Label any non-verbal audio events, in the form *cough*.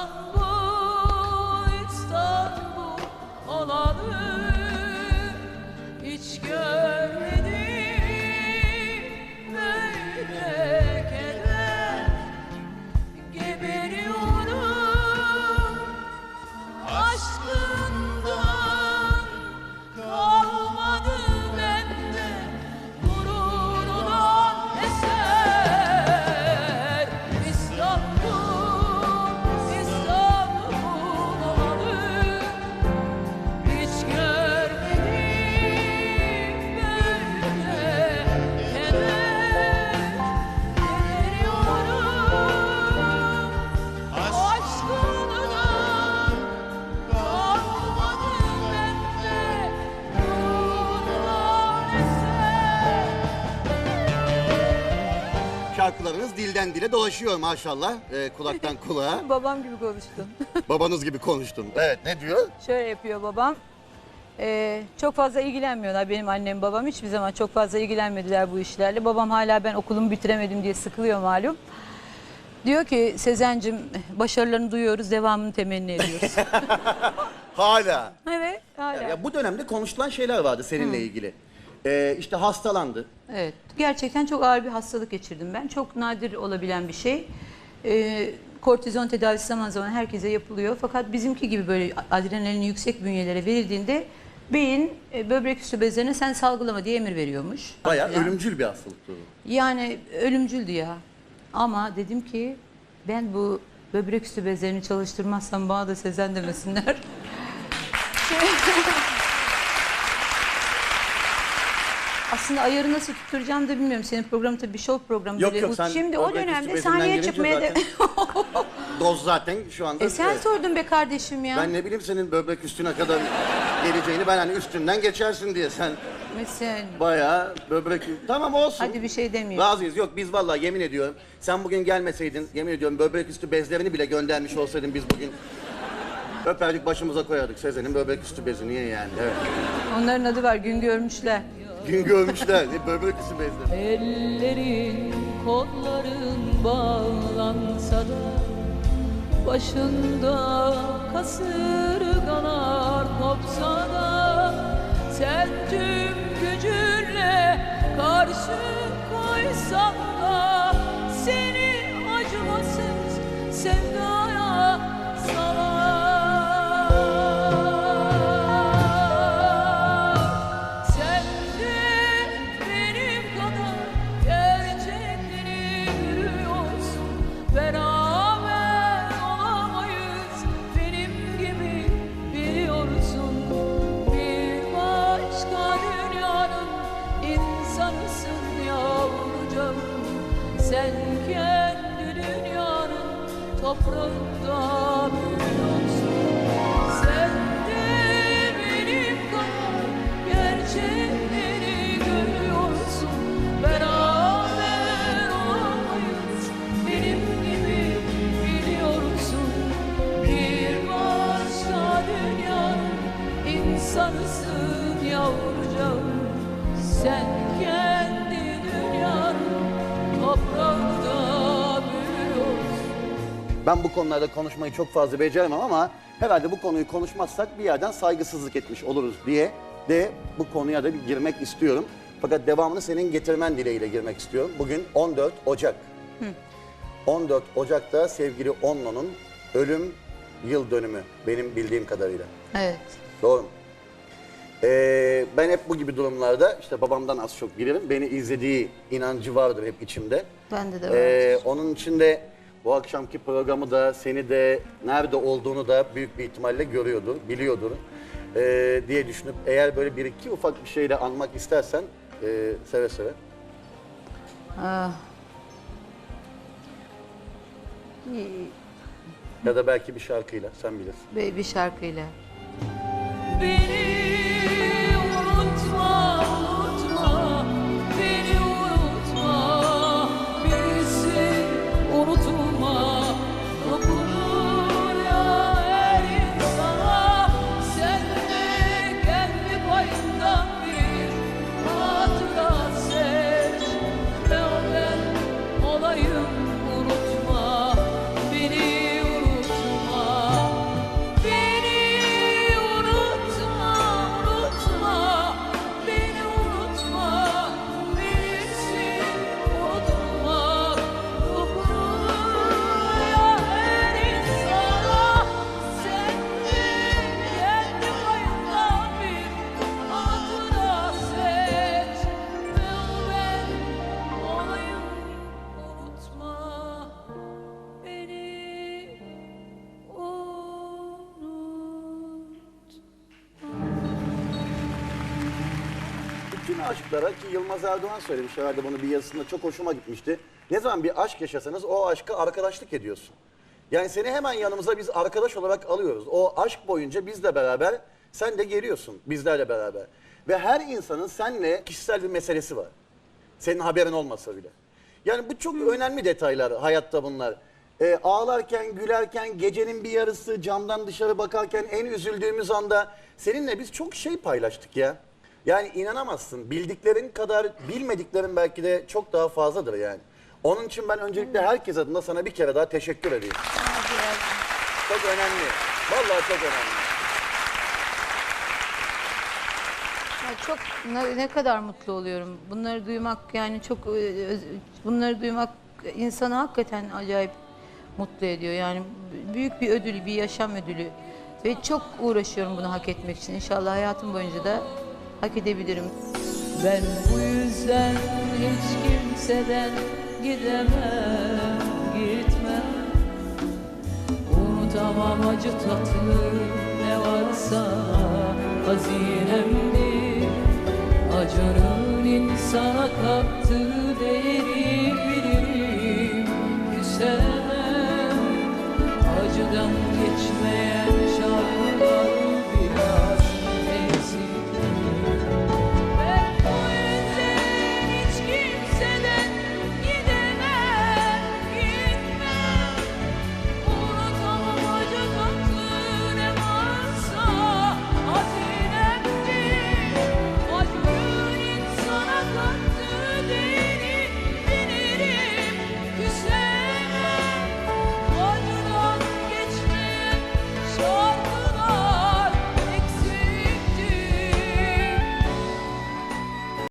我 Şarkılarınız dilden dile dolaşıyor maşallah. Ee, kulaktan *laughs* kulağa. Babam gibi konuştun. *laughs* Babanız gibi konuştun. Evet ne diyor? Şöyle yapıyor babam. Ee, çok fazla ilgilenmiyorlar benim annem babam hiçbir zaman çok fazla ilgilenmediler bu işlerle. Babam hala ben okulumu bitiremedim diye sıkılıyor malum. Diyor ki Sezen'cim başarılarını duyuyoruz devamını temenni ediyoruz. *laughs* Hala. evet hala. Ya bu dönemde konuşulan şeyler vardı seninle ilgili. Ee, işte hastalandı. Evet, gerçekten çok ağır bir hastalık geçirdim ben. Çok nadir olabilen bir şey. Ee, kortizon tedavisi zaman zaman herkese yapılıyor. Fakat bizimki gibi böyle adrenalin yüksek bünyelere verildiğinde beyin e, böbrek üstü bezlerine sen salgılama diye emir veriyormuş. Bayağı Yani- ölümcül bir hastalıktı o. Yani ölümcüldü ya. Ama dedim ki ben bu böbrek üstü bezlerini çalıştırmazsam bana da Sezen demesinler. *laughs* Aslında ayarı nasıl tutturacağım da bilmiyorum. Senin programın tabii bir show programı. Yok böyle. yok sen Şimdi o dönemde sahneye çıkmaya da... *laughs* Doz zaten şu anda. e sen sordun be kardeşim ya. Ben ne bileyim senin böbrek üstüne kadar geleceğini ben hani üstünden geçersin diye sen Mesela bayağı böbrek tamam olsun. hadi bir şey demiyorum. Razıyız. Yok biz vallahi yemin ediyorum. Sen bugün gelmeseydin yemin ediyorum böbrek üstü bezlerini bile göndermiş olsaydın biz bugün öperdik başımıza koyardık Sezen'in böbrek üstü bezi. Niye yani? Evet. Onların adı var gün görmüşler. Gün görmüşler. Ne böbrek üstü bezleri. Ellerin kolların bağlansa da Başında kasırgalar kopsa da Sen tüm insanısın yavrucağım Sen kendi dünyanın toprağında büyüyorsun Ben bu konularda konuşmayı çok fazla beceremem ama herhalde bu konuyu konuşmazsak bir yerden saygısızlık etmiş oluruz diye de bu konuya da bir girmek istiyorum. Fakat devamını senin getirmen dileğiyle girmek istiyorum. Bugün 14 Ocak. 14 Ocak'ta sevgili Onno'nun ölüm yıl dönümü benim bildiğim kadarıyla. Evet. Doğru mu? Ee, ben hep bu gibi durumlarda işte babamdan az çok bilirim. Beni izlediği inancı vardır hep içimde. Bende de var. Ee, onun için de bu akşamki programı da seni de nerede olduğunu da büyük bir ihtimalle görüyordur, biliyordur ee, diye düşünüp eğer böyle bir iki ufak bir şeyle anmak istersen ee, seve seve. Ah. Ya da belki bir şarkıyla sen bilirsin. Bir, bir şarkıyla. Beni aşklara ki Yılmaz Erdoğan söylemiş herhalde bunu bir yazısında çok hoşuma gitmişti. Ne zaman bir aşk yaşasanız o aşka arkadaşlık ediyorsun. Yani seni hemen yanımıza biz arkadaş olarak alıyoruz. O aşk boyunca bizle beraber sen de geliyorsun bizlerle beraber. Ve her insanın seninle kişisel bir meselesi var. Senin haberin olmasa bile. Yani bu çok önemli detaylar hayatta bunlar. Ee, ağlarken, gülerken, gecenin bir yarısı camdan dışarı bakarken en üzüldüğümüz anda seninle biz çok şey paylaştık ya. Yani inanamazsın. Bildiklerin kadar bilmediklerin belki de çok daha fazladır yani. Onun için ben öncelikle herkes adına sana bir kere daha teşekkür edeyim. Çok önemli. Vallahi çok önemli. Çok ne, ne kadar mutlu oluyorum. Bunları duymak yani çok e, bunları duymak insanı hakikaten acayip mutlu ediyor. Yani büyük bir ödül, bir yaşam ödülü. Ve çok uğraşıyorum bunu hak etmek için. İnşallah hayatım boyunca da hak edebilirim. Ben bu yüzden hiç kimseden gidemem, gitmem Unutamam acı tatlı ne varsa hazinemdir Acının insana kattığı